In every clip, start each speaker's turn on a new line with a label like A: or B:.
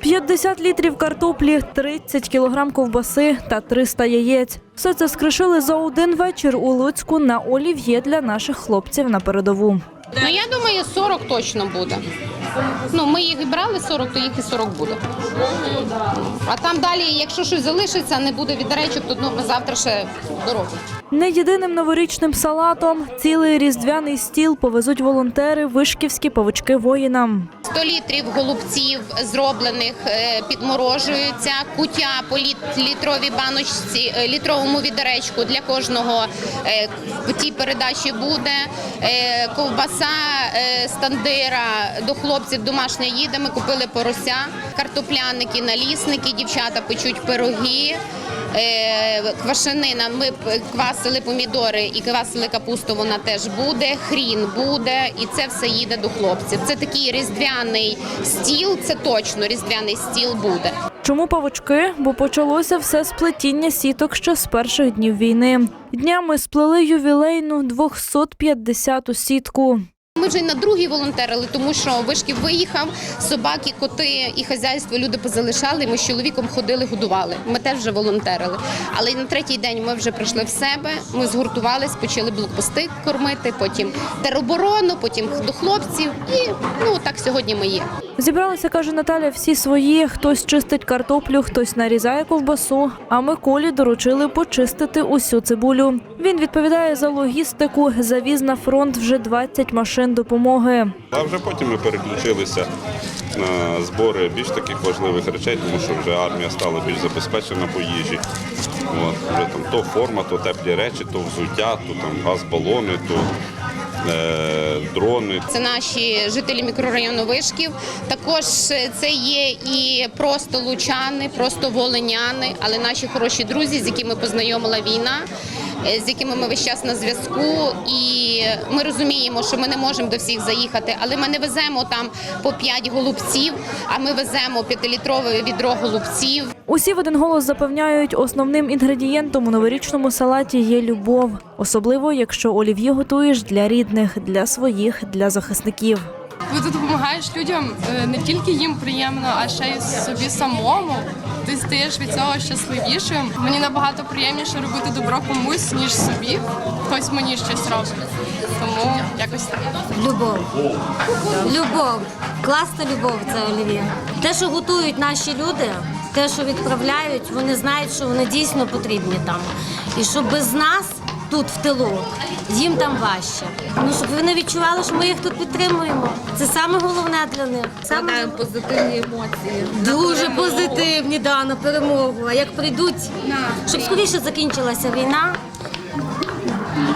A: 50 літрів картоплі, 30 кілограм ковбаси та 300 яєць. Все це скришили за один вечір у Луцьку на олів'є для наших хлопців на передову.
B: Ну я думаю, 40 точно буде. Ну, ми їх брали 40, то їх і 40 буде. А там далі, якщо щось залишиться, не буде відречок, то ну, ми завтра ще доробимо.
A: Не єдиним новорічним салатом цілий різдвяний стіл повезуть волонтери вишківські павучки воїнам.
B: 100 літрів голубців зроблених е, підморожуються, куття по літровій баночці, е, літровому відеречку для кожного е, в тій передачі буде. Ковбаса стандира до хлопців домашня їде. Ми купили порося, картопляники, налісники, дівчата печуть пироги. Е, Квашенина, ми квасили помідори і квасили капусту, вона теж буде, хрін буде, і це все їде до хлопців. Це такий різдвяний стіл, це точно різдвяний стіл буде.
A: Чому павучки? Бо почалося все з плетіння сіток ще з перших днів війни. Днями сплели ювілейну 250-ту сітку.
B: Ми вже й на другий волонтерили, тому що вишків виїхав, собаки, коти і хазяйство люди позалишали. Ми з чоловіком ходили, годували. Ми теж вже волонтерили. Але на третій день ми вже прийшли в себе. Ми згуртувались, почали блокпости кормити, потім тероборону, потім до хлопців. І ну так сьогодні ми є.
A: Зібралися, каже Наталя, всі свої. Хтось чистить картоплю, хтось нарізає ковбасу. А Миколі доручили почистити усю цибулю. Він відповідає за логістику. Завіз на фронт вже 20 машин допомоги.
C: А вже потім ми переключилися на збори більш таких важливих речей, тому що вже армія стала більш забезпечена по їжі. От, вже там то форма, то теплі речі, то взуття, то там газ-балони, то е, дрони.
B: Це наші жителі мікрорайону Вишків. Також це є і просто лучани, просто волиняни, але наші хороші друзі, з якими познайомила війна, з якими ми весь час на зв'язку. І ми розуміємо, що ми не можемо до всіх заїхати, але ми не веземо там по 5 голубців, а ми веземо 5-літрове відро голубців.
A: Усі в один голос запевняють, основним інгредієнтом у новорічному салаті є любов, особливо якщо олів'є готуєш для рідних, для своїх, для захисників.
D: Коли ти допомагаєш людям, е, не тільки їм приємно, а ще й собі самому. Ти стаєш від цього щасливішим. Мені набагато приємніше робити добро комусь, ніж собі. Хтось мені щось робить. Тому якось так.
E: Любов. Любов. Класна любов це олів'є. Те, що готують наші люди, те, що відправляють, вони знають, що вони дійсно потрібні там. І що без нас тут в тилу їм там важче. Ну щоб вони відчували, що ми їх тут підтримуємо. Це саме головне для них. Саме
F: позитивні емоції.
E: дуже позитивні, да, на перемогу. А як прийдуть, щоб скоріше закінчилася війна.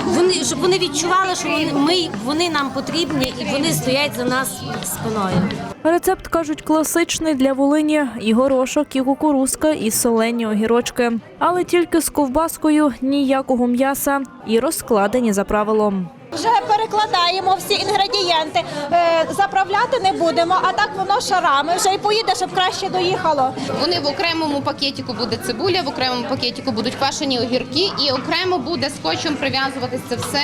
E: Вони щоб вони відчували, що вони ми вони нам потрібні і вони стоять за нас спиною.
A: Рецепт кажуть класичний для Волині і горошок, і кукурузка, і солені огірочки. Але тільки з ковбаскою ніякого м'яса і розкладені за правилом.
G: Вже перекладаємо всі інгредієнти, е, заправляти не будемо, а так воно шарами вже і поїде, щоб краще доїхало.
B: Вони в окремому пакетику буде цибуля, в окремому пакетику будуть квашені огірки, і окремо буде скотчем прив'язуватися все.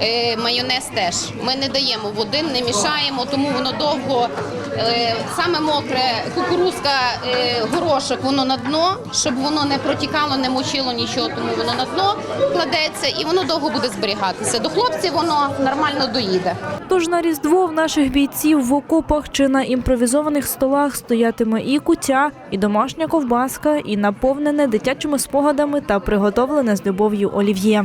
B: Е, Майонез теж. Ми не даємо води, не мішаємо, тому воно довго е, саме мокре, кукурузка, е, горошок, воно на дно, щоб воно не протікало, не мочило нічого, тому воно на дно кладеться і воно довго буде зберігатися. До хлопців воно нормально доїде.
A: Тож на різдво в наших бійців в окопах чи на імпровізованих столах стоятиме і кутя, і домашня ковбаска, і наповнене дитячими спогадами та приготовлене з любов'ю олів'є.